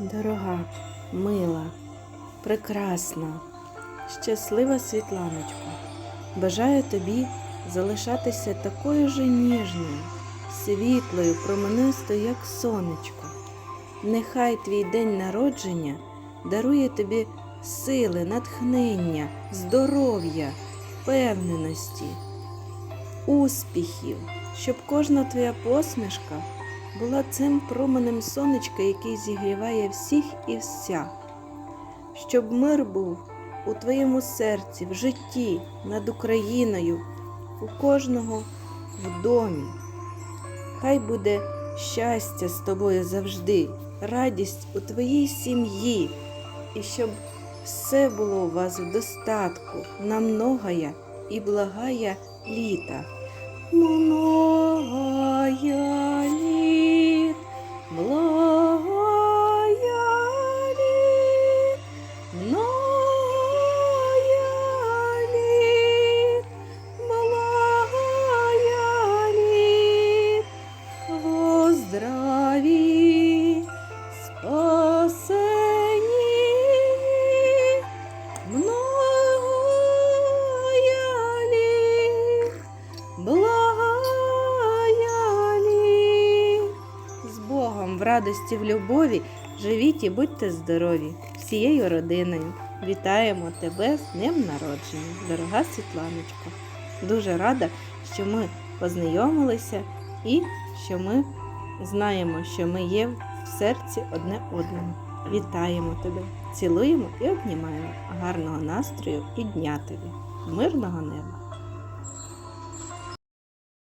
Дорога, мила, прекрасна, щаслива Світланочко, бажаю тобі залишатися такою же ніжною, світлою, променистою, як сонечко. Нехай твій день народження дарує тобі сили, натхнення, здоров'я, впевненості, успіхів, щоб кожна твоя посмішка була цим променем сонечка, який зігріває всіх і вся. Щоб мир був у твоєму серці, в житті, над Україною, у кожного в домі. Хай буде щастя з тобою завжди, радість у твоїй сім'ї, і щоб все було у вас в достатку, на многая і благая літа. Многая здраві, літ. З Богом в радості, в любові живіть і будьте здорові всією родиною. Вітаємо тебе з днем народження, дорога Світланочко. Дуже рада, що ми познайомилися і що ми знаємо, що ми є в серці одне одному. Вітаємо тебе, цілуємо і обнімаємо. Гарного настрою і дня тобі, мирного неба!